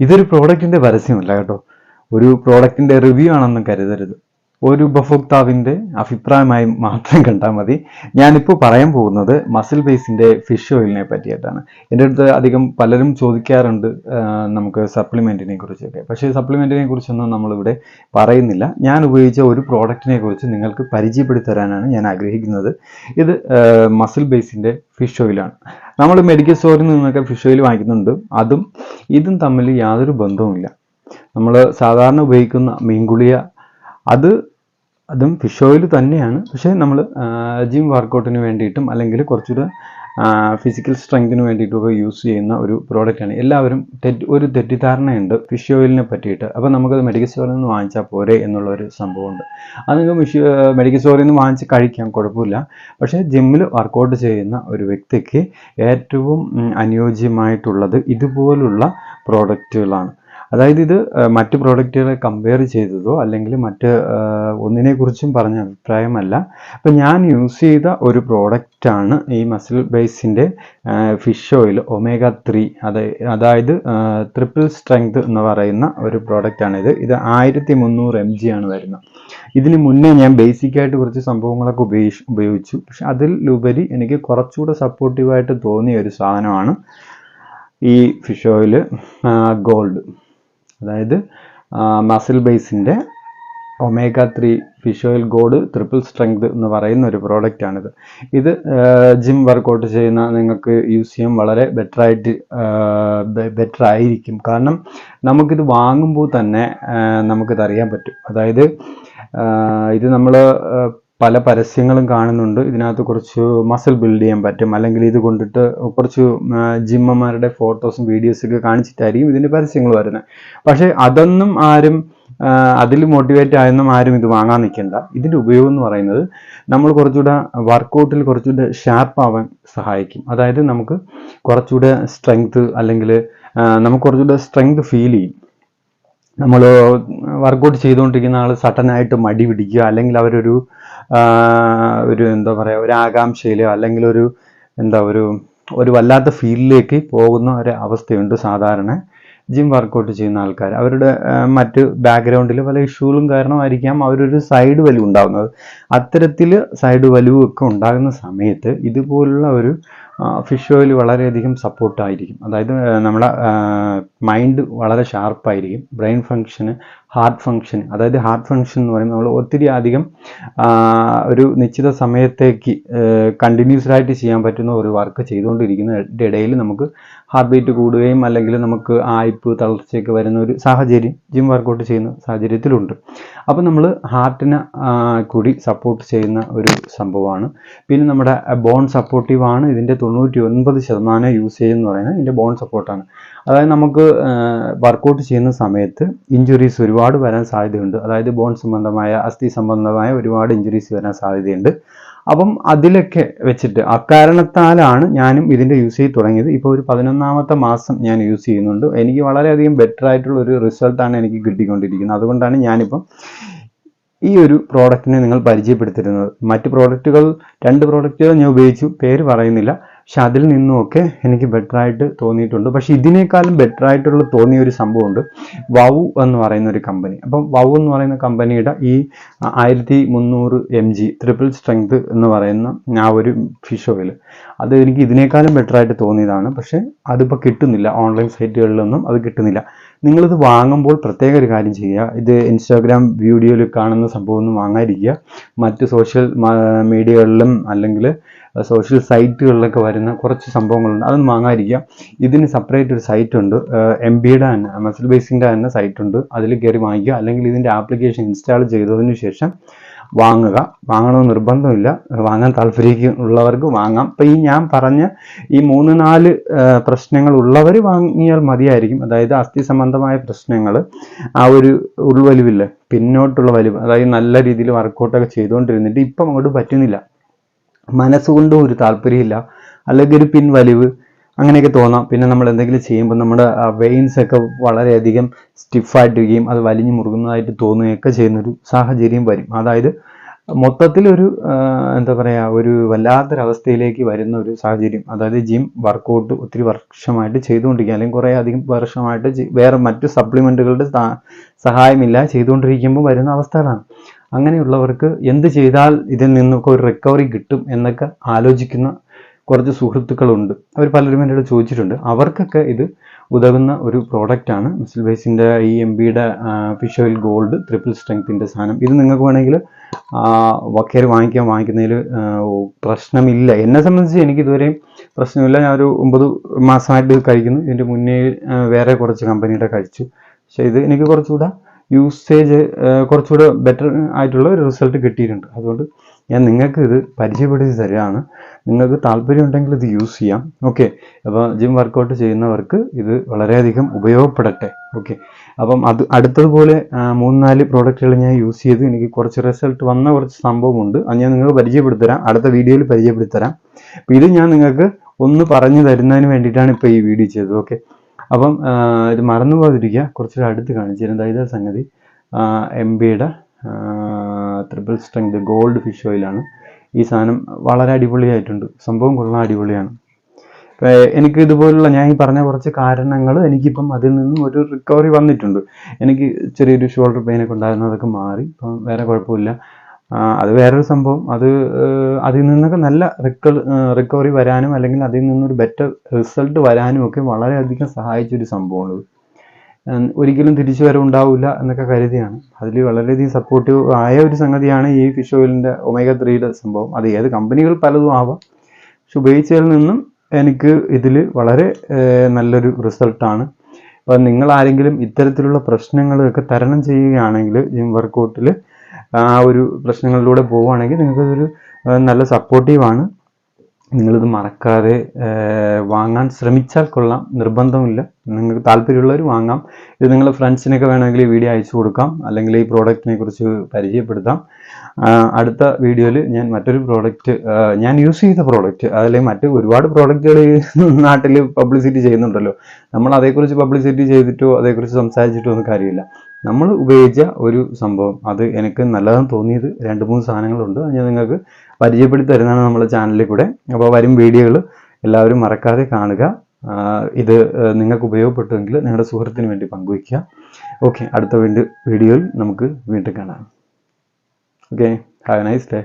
ഇതൊരു പ്രോഡക്റ്റിന്റെ പരസ്യമല്ല കേട്ടോ. ഒരു പ്രോഡക്റ്റിന്റെ റിവ്യൂ ആണെന്നും കരുതരുത്. ഒരു ഉപഭോക്താവിന്റെ അഭിപ്രായമായി മാത്രം കണ്ടാൽ മതി. ഞാനിപ്പോൾ പറയാൻ പോകുന്നത് മസിൽ ബേസിന്റെ ഫിഷ് ഓയിലിനെ പറ്റിയിട്ടാണ് എന്റെ അടുത്ത് അധികം പലരും ചോദിക്കാറുണ്ട് നമുക്ക് സപ്ലിമെന്റിനെ കുറിച്ചൊക്കെ. പക്ഷേ സപ്ലിമെന്റിനെ കുറിച്ചൊന്നും നമ്മളിവിടെ പറയുന്നില്ല. ഞാൻ ഉപയോഗിച്ച ഒരു പ്രോഡക്റ്റിനെ കുറിച്ച് നിങ്ങൾക്ക് പരിചയപ്പെടുത്തി തരാനാണ് ഞാൻ ആഗ്രഹിക്കുന്നത്. ഇത് മസിൽ ബേസിന്റെ ഫിഷ് ഓയിലാണ്. നമ്മൾ മെഡിക്കൽ സ്റ്റോറിൽ നിന്നൊക്കെ ഫിഷ് ഓയിൽ വാങ്ങിക്കുന്നുണ്ട്. അതും ഇതും തമ്മിൽ യാതൊരു ബന്ധവുമില്ല. നമ്മൾ സാധാരണ ഉപയോഗിക്കുന്ന മീൻകുളിയ അത് അതും ഫിഷ് ഓയിൽ തന്നെയാണ്. പക്ഷേ നമ്മൾ ജിം വർക്കൗട്ടിന് വേണ്ടിയിട്ടും അല്ലെങ്കിൽ കുറച്ചുകൂടെ ഫിസിക്കൽ സ്ട്രെങ്തിന് വേണ്ടിയിട്ടൊക്കെ യൂസ് ചെയ്യുന്ന ഒരു പ്രോഡക്റ്റാണ് എല്ലാവരും തെറ്റ് ഒരു തെറ്റിദ്ധാരണയുണ്ട് ഫിഷ് ഓയിലിനെ പറ്റിയിട്ട്. അപ്പോൾ നമുക്കത് മെഡിക്കൽ സ്റ്റോറിൽ നിന്ന് വാങ്ങിച്ചാൽ പോരെ എന്നുള്ള ഒരു സംഭവമുണ്ട്. അത് നിങ്ങൾക്ക് ഫിഷ് മെഡിക്കൽ സ്റ്റോറിൽ നിന്ന് വാങ്ങിച്ച് കഴിക്കാം കുഴപ്പമില്ല. പക്ഷേ ജിമ്മിൽ വർക്കൗട്ട് ചെയ്യുന്ന ഒരു വ്യക്തിക്ക് ഏറ്റവും അനുയോജ്യമായിട്ടുള്ളത് ഇതുപോലുള്ള പ്രോഡക്റ്റുകളാണ് അതായത് ഇത് മറ്റ് പ്രോഡക്റ്റുകളെ കമ്പയർ ചെയ്തതോ അല്ലെങ്കിൽ മറ്റ് ഒന്നിനെക്കുറിച്ചും പറഞ്ഞ അഭിപ്രായമല്ല. അപ്പം ഞാൻ യൂസ് ചെയ്ത ഒരു പ്രോഡക്റ്റാണ് ഈ മസിൽ ബേസിന്റെ ഫിഷ് ഓയിൽ ഒമേഗ ത്രീ അത് അതായത് ട്രിപ്പിൾ സ്ട്രെങ്ത് എന്ന് പറയുന്ന ഒരു പ്രോഡക്റ്റാണിത് ഇത്. ആയിരത്തി മുന്നൂറ് എം ജി ആണ് വരുന്നത്. ഇതിന് മുന്നേ ഞാൻ ബേസിക്കായിട്ട് കുറച്ച് സംഭവങ്ങളൊക്കെ ഉപയോഗിച്ച് ഉപയോഗിച്ചു. പക്ഷെ അതിലുപരി എനിക്ക് കുറച്ചുകൂടെ സപ്പോർട്ടീവായിട്ട് തോന്നിയ ഒരു സാധനമാണ് ഈ ഫിഷ് ഓയിൽ ഗോൾഡ് അതായത് muscle ബേസിന്റെ omega three fish oil gold triple strength എന്ന് പറയുന്ന ഒരു പ്രോഡക്റ്റാണിത് ഇത് ജിം വർക്കൗട്ട് ചെയ്യുന്ന നിങ്ങൾക്ക് യൂസ് ചെയ്യാൻ വളരെ ബെറ്റർ ആയിട്ട് ബെറ്റർ ആയിരിക്കും. കാരണം നമുക്കിത് വാങ്ങുമ്പോൾ തന്നെ നമുക്കിത് അറിയാൻ പറ്റും. അതായത് ഇത് നമ്മൾ പല പരസ്യങ്ങളും കാണുന്നുണ്ട്. ഇതിനകത്ത് കുറച്ച് മസിൽ ബിൽഡ് ചെയ്യാൻ പറ്റും. അല്ലെങ്കിൽ ഇത് കൊണ്ടിട്ട് കുറച്ച് ജിമ്മമാരുടെ ഫോട്ടോസും വീഡിയോസും ഒക്കെ കാണിച്ചിട്ടായിരിക്കും ഇതിന്റെ പരസ്യങ്ങൾ വരുന്നത്. പക്ഷേ അതൊന്നും ആരും അതിൽ മോട്ടിവേറ്റ് ആയൊന്നും ആരും ഇത് വാങ്ങാൻ നിൽക്കണ്ട. ഇതിന്റെ ഉപയോഗം എന്ന് പറയുന്നത് നമ്മൾ കുറച്ചുകൂടെ വർക്കൗട്ടിൽ കുറച്ചുകൂടെ ഷാർപ്പ് ആവാൻ സഹായിക്കും. അതായത് നമുക്ക് കുറച്ചുകൂടെ സ്ട്രെങ്ത് അല്ലെങ്കിൽ നമുക്ക് കുറച്ചുകൂടെ സ്ട്രെങ്ത് ഫീൽ ചെയ്യും. നമ്മൾ വർക്കൗട്ട് ചെയ്തുകൊണ്ടിരിക്കുന്ന ആൾ സഡനായിട്ട് മടി പിടിക്കുക അല്ലെങ്കിൽ അവരൊരു ഒരു എന്താ പറയുക ഒരു ആകാംക്ഷയിലോ അല്ലെങ്കിൽ ഒരു എന്താ ഒരു ഒരു വല്ലാത്ത ഫീൽഡിലേക്ക് പോകുന്ന ഒരു അവസ്ഥയുണ്ട് സാധാരണ ജിം വർക്കൗട്ട് ചെയ്യുന്ന ആൾക്കാർ അവരുടെ മറ്റ് ബാക്ക്ഗ്രൗണ്ടിൽ പല ഇഷ്യൂകളും കാരണമായിരിക്കാം അവരൊരു സൈഡ് വലിവ് ഉണ്ടാകുന്നത് അത്തരത്തിൽ സൈഡ് വലിവ് ഒക്കെ ഉണ്ടാകുന്ന സമയത്ത് ഇതുപോലുള്ള ഒരു ഫിഷ് ഓയിൽ വളരെയധികം സപ്പോർട്ടായിരിക്കും അതായത് നമ്മുടെ മൈൻഡ് വളരെ ഷാർപ്പായിരിക്കും ബ്രെയിൻ ഫങ്ഷന് ഹാർട്ട് ഫങ്ഷൻ അതായത് ഹാർട്ട് ഫങ്ഷൻ എന്ന് പറയുമ്പോൾ നമ്മൾ ഒത്തിരി അധികം ഒരു നിശ്ചിത സമയത്തേക്ക് കണ്ടിന്യൂസ് ആയിട്ട് ചെയ്യാൻ പറ്റുന്ന ഒരു വർക്ക് ചെയ്തുകൊണ്ടിരിക്കുന്ന ഇടയിൽ നമുക്ക് ഹാർട്ട് ബീറ്റ് കൂടുകയും അല്ലെങ്കിൽ നമുക്ക് ആയിപ്പ് തളർച്ചയൊക്കെ വരുന്ന ഒരു സാഹചര്യം ജിം വർക്കൗട്ട് ചെയ്യുന്ന സാഹചര്യത്തിലുണ്ട്. അപ്പോൾ നമ്മൾ ഹാർട്ടിനെ കൂടി സപ്പോർട്ട് ചെയ്യുന്ന ഒരു സംഭവമാണ്. പിന്നെ നമ്മുടെ ബോൺ സപ്പോർട്ടീവ് ആണ്. ഇതിന്റെ തൊണ്ണൂറ്റി ഒൻപത് ശതമാനം യൂസ് ചെയ്യുന്ന പറയുന്നത് ഇതിന്റെ ബോൺ സപ്പോർട്ടാണ് അതായത് നമുക്ക് വർക്കൗട്ട് ചെയ്യുന്ന സമയത്ത് ഇഞ്ചുറീസ് ഒരുപാട് വരാൻ സാധ്യതയുണ്ട്. അതായത് ബോൺ സംബന്ധമായ അസ്ഥി സംബന്ധമായ ഒരുപാട് ഇഞ്ചുറീസ് വരാൻ സാധ്യതയുണ്ട്. അപ്പം അതിലൊക്കെ വെച്ചിട്ട് അക്കാരണത്താലാണ് ഞാനും ഇതിന്റെ യൂസ് ചെയ്ത് തുടങ്ങിയത്. ഇപ്പോൾ ഒരു പതിനൊന്നാമത്തെ മാസം ഞാൻ യൂസ് ചെയ്യുന്നുണ്ട്. എനിക്ക് വളരെയധികം ബെറ്റർ ആയിട്ടുള്ള ഒരു റിസൾട്ടാണ് എനിക്ക് കിട്ടിക്കൊണ്ടിരിക്കുന്നത്. അതുകൊണ്ടാണ് ഞാനിപ്പം ഈ ഒരു പ്രോഡക്റ്റിനെ നിങ്ങൾ പരിചയപ്പെടുത്തിരുന്നത് മറ്റ് പ്രോഡക്റ്റുകൾ രണ്ട് പ്രോഡക്റ്റുകൾ ഞാൻ ഉപയോഗിച്ചു. പേര് പറയുന്നില്ല. പക്ഷെ അതിൽ നിന്നുമൊക്കെ എനിക്ക് ബെറ്ററായിട്ട് തോന്നിയിട്ടുണ്ട്. പക്ഷേ ഇതിനേക്കാളും ബെറ്ററായിട്ടുള്ള തോന്നിയ ഒരു സംഭവമുണ്ട്. വൗ എന്ന് പറയുന്ന ഒരു കമ്പനി അപ്പം വൗ എന്ന് പറയുന്ന കമ്പനിയുടെ ഈ ആയിരത്തി മുന്നൂറ് എം ജി ട്രിപ്പിൾ സ്ട്രെങ്ത് എന്ന് പറയുന്ന ആ ഒരു ഫിഷ് ഓയിൽ അത് എനിക്ക് ഇതിനേക്കാളും ബെറ്ററായിട്ട് തോന്നിയതാണ്. പക്ഷെ അതിപ്പോൾ കിട്ടുന്നില്ല. ഓൺലൈൻ സൈറ്റുകളിലൊന്നും അത് കിട്ടുന്നില്ല. നിങ്ങളിത് വാങ്ങുമ്പോൾ പ്രത്യേക ഒരു കാര്യം ചെയ്യുക. ഇത് ഇൻസ്റ്റാഗ്രാം വീഡിയോയിൽ കാണുന്ന സംഭവമൊന്നും വാങ്ങാതിരിക്കുക. മറ്റ് സോഷ്യൽ മീഡിയകളിലും അല്ലെങ്കിൽ സോഷ്യൽ സൈറ്റുകളിലൊക്കെ വരുന്ന കുറച്ച് സംഭവങ്ങളുണ്ട്. അതൊന്നും വാങ്ങാതിരിക്കുക. ഇതിന് സെപ്പറേറ്റ് ഒരു സൈറ്റ് ഉണ്ട്. എം ബിയുടെ തന്നെ മസിൽ ബേസിന്റെ തന്നെ സൈറ്റ് ഉണ്ട്. അതിൽ കയറി വാങ്ങിക്കുക. അല്ലെങ്കിൽ ഇതിന്റെ ആപ്ലിക്കേഷൻ ഇൻസ്റ്റാൾ ചെയ്തതിന് ശേഷം വാങ്ങുക. വാങ്ങണമെന്ന് നിർബന്ധമില്ല. വാങ്ങാൻ താല്പര്യം ഉള്ളവർക്ക് വാങ്ങാം. അപ്പം ഈ ഞാൻ പറഞ്ഞ ഈ മൂന്ന് നാല് പ്രശ്നങ്ങൾ ഉള്ളവർ വാങ്ങിയാൽ മതിയായിരിക്കും. അതായത് അസ്ഥി സംബന്ധമായ പ്രശ്നങ്ങൾ ആ ഒരു ഉൾവലിവില്ല പിന്നോട്ടുള്ള വലിവ് അതായത് നല്ല രീതിയിൽ വർക്കൗട്ടൊക്കെ ചെയ്തുകൊണ്ടിരുന്നിട്ട് ഇപ്പം അങ്ങോട്ട് പറ്റുന്നില്ല. മനസ്സുകൊണ്ടും ഒരു താല്പര്യമില്ല. അല്ലെങ്കിൽ ഒരു പിൻവലിവ് അങ്ങനെയൊക്കെ തോന്നാം. പിന്നെ നമ്മൾ എന്തെങ്കിലും ചെയ്യുമ്പോൾ നമ്മുടെ വെയിൻസ് ഒക്കെ വളരെയധികം സ്റ്റിഫായിട്ടിരിക്കുകയും അത് വലിഞ്ഞു മുറുകുന്നതായിട്ട് തോന്നുകയൊക്കെ ചെയ്യുന്നൊരു സാഹചര്യം വരും. അതായത് മൊത്തത്തിൽ ഒരു എന്താ പറയുക ഒരു വല്ലാത്തൊരവസ്ഥയിലേക്ക് വരുന്ന ഒരു സാഹചര്യം. അതായത് ജിം വർക്കൗട്ട് ഒത്തിരി വർഷമായിട്ട് ചെയ്തുകൊണ്ടിരിക്കുക അല്ലെങ്കിൽ കുറേ അധികം വർഷമായിട്ട് വേറെ മറ്റു സപ്ലിമെന്റുകളുടെ സഹായമില്ല ചെയ്തുകൊണ്ടിരിക്കുമ്പോൾ വരുന്ന അവസ്ഥകളാണ്. അങ്ങനെയുള്ളവർക്ക് എന്ത് ചെയ്താൽ ഇതിൽ നിന്നൊക്കെ ഒരു റിക്കവറി കിട്ടും എന്നൊക്കെ ആലോചിക്കുന്ന കുറച്ച് സുഹൃത്തുക്കളുണ്ട്. അവർ പലരും എന്നോട് ചോദിച്ചിട്ടുണ്ട്. അവർക്കൊക്കെ ഇത് ഉതകുന്ന ഒരു പ്രോഡക്റ്റാണ് മിസിൽ ബേസിന്റെ ഈ എം ബിയുടെ ഫിഷ് ഓയിൽ ഗോൾഡ് ട്രിപ്പിൾ സ്ട്രെങ്ത്തിന്റെ സാധനം. ഇത് നിങ്ങൾക്ക് വേണമെങ്കിൽ വക്കേർ വാങ്ങിക്കാൻ വാങ്ങിക്കുന്നതിൽ പ്രശ്നമില്ല. എന്നെ സംബന്ധിച്ച് എനിക്ക് ഇതുവരെയും പ്രശ്നമില്ല. ഞാൻ ഒരു ഒമ്പത് മാസമായിട്ട് കഴിക്കുന്നു. ഇതിന്റെ മുന്നേ വേറെ കുറച്ച് കമ്പനിയുടെ കഴിച്ചു. പക്ഷേ ഇത് എനിക്ക് കുറച്ചുകൂടെ യൂസേജ് കുറച്ചുകൂടെ ബെറ്റർ ആയിട്ടുള്ള ഒരു റിസൾട്ട് കിട്ടിയിട്ടുണ്ട്. അതുകൊണ്ട് ഞാൻ നിങ്ങൾക്ക് ഇത് പരിചയപ്പെടുത്തി തരികയാണ് നിങ്ങൾക്ക് താല്പര്യം ഉണ്ടെങ്കിൽ ഇത് യൂസ് ചെയ്യാം. ഓക്കെ അപ്പോൾ ജിം വർക്കൗട്ട് ചെയ്യുന്നവർക്ക് ഇത് വളരെയധികം ഉപയോഗപ്പെടട്ടെ. ഓക്കെ അപ്പം അത് അടുത്തതുപോലെ മൂന്ന് നാല് പ്രോഡക്റ്റുകൾ ഞാൻ യൂസ് ചെയ്ത് എനിക്ക് കുറച്ച് റിസൾട്ട് വന്ന കുറച്ച് സംഭവമുണ്ട്. അത് ഞാൻ നിങ്ങൾക്ക് പരിചയപ്പെടുത്തരാം അടുത്ത വീഡിയോയിൽ പരിചയപ്പെടുത്തരാം അപ്പോൾ ഇത് ഞാൻ നിങ്ങൾക്ക് ഒന്ന് പറഞ്ഞു തരുന്നതിന് വേണ്ടിയിട്ടാണ് ഇപ്പോൾ ഈ വീഡിയോ ചെയ്തത്. ഓക്കെ അപ്പം ഇത് മറന്നു പോകാതിരിക്കുക കുറച്ചുകൂടെ അടുത്ത് കാണിച്ചു തരുന്നത് സംഗതി. എം ബിയുടെ ട്രിപ്പിൾ സ്ട്രെങ്ത് ഗോൾഡ് ഫിഷ് ഓയിലാണ് ഈ സാധനം വളരെ അടിപൊളിയായിട്ടുണ്ട്. സംഭവം കൊള്ളാൻ അടിപൊളിയാണ്. എനിക്ക് ഇതുപോലുള്ള ഞാൻ ഈ പറഞ്ഞ കുറച്ച് കാരണങ്ങൾ എനിക്കിപ്പം അതിൽ നിന്നും ഒരു റിക്കവറി വന്നിട്ടുണ്ട്. എനിക്ക് ചെറിയൊരു ഷോൾഡർ പെയിൻ ഒക്കെ ഉണ്ടായിരുന്നു അതൊക്കെ മാറി. ഇപ്പം വേറെ കുഴപ്പമില്ല. അത് വേറൊരു സംഭവം. അത് അതിൽ നിന്നൊക്കെ നല്ല റിക്ക റിക്കവറി വരാനും അല്ലെങ്കിൽ അതിൽ നിന്നൊരു ബെറ്റർ റിസൾട്ട് വരാനും ഒക്കെ വളരെയധികം സഹായിച്ചൊരു സംഭവമാണ് ഒരിക്കലും തിരിച്ചു വരവുണ്ടാവില്ല എന്നൊക്കെ കരുതിയാണ്. അതിൽ വളരെയധികം സപ്പോർട്ടീവ് ആയ ഒരു സംഗതിയാണ് ഈ ഫിഷ് ഓയിലിന്റെ ഒമേഗ ത്രീയുടെ സംഭവം. അത് ഏത് കമ്പനികൾ പലതും ആവാം. പക്ഷെ ഉപയോഗിച്ചതിൽ നിന്നും എനിക്ക് ഇതിൽ വളരെ നല്ലൊരു റിസൾട്ടാണ് അപ്പം നിങ്ങൾ ആരെങ്കിലും ഇത്തരത്തിലുള്ള പ്രശ്നങ്ങളൊക്കെ തരണം ചെയ്യുകയാണെങ്കിൽ ജിം വർക്കൗട്ടിൽ ആ ഒരു പ്രശ്നങ്ങളിലൂടെ പോവുകയാണെങ്കിൽ നിങ്ങൾക്കതൊരു നല്ല സപ്പോർട്ടീവാണ് നിങ്ങളിത് മറക്കാതെ വാങ്ങാൻ ശ്രമിച്ചാൽ കൊള്ളാം. നിർബന്ധമില്ല. നിങ്ങൾക്ക് താല്പര്യമുള്ളവർ വാങ്ങാം. ഇത് നിങ്ങളുടെ ഫ്രണ്ട്സിനൊക്കെ വേണമെങ്കിൽ ഈ വീഡിയോ അയച്ചു കൊടുക്കാം. അല്ലെങ്കിൽ ഈ പ്രോഡക്റ്റിനെ കുറിച്ച് പരിചയപ്പെടുത്താം. അടുത്ത വീഡിയോയിൽ ഞാൻ മറ്റൊരു പ്രോഡക്റ്റ് ഞാൻ യൂസ് ചെയ്ത പ്രോഡക്റ്റ് അതല്ലെങ്കിൽ മറ്റ് ഒരുപാട് പ്രോഡക്റ്റുകൾ നാട്ടിൽ പബ്ലിസിറ്റി ചെയ്യുന്നുണ്ടല്ലോ. നമ്മൾ അതേക്കുറിച്ച് പബ്ലിസിറ്റി ചെയ്തിട്ടോ അതേക്കുറിച്ച് സംസാരിച്ചിട്ടോ ഒന്നും കാര്യമില്ല. നമ്മൾ ഉപയോഗിച്ച ഒരു സംഭവം. അത് എനിക്ക് നല്ലതെന്ന് തോന്നിയത് രണ്ട് മൂന്ന് സാധനങ്ങളുണ്ട്. ഞാൻ നിങ്ങൾക്ക് പരിചയപ്പെടുത്തി തരുന്നതാണ് നമ്മുടെ ചാനലിൽ കൂടെ. അപ്പോൾ വരും വീഡിയോകൾ എല്ലാവരും മറക്കാതെ കാണുക. ഇത് നിങ്ങൾക്ക് ഉപയോഗപ്പെട്ടുവെങ്കിൽ നിങ്ങളുടെ സുഹൃത്തിന് വേണ്ടി പങ്കുവയ്ക്കുക. ഓക്കെ അടുത്ത വീണ്ടും വീഡിയോയിൽ നമുക്ക് വീണ്ടും കാണാം. Okay have a nice day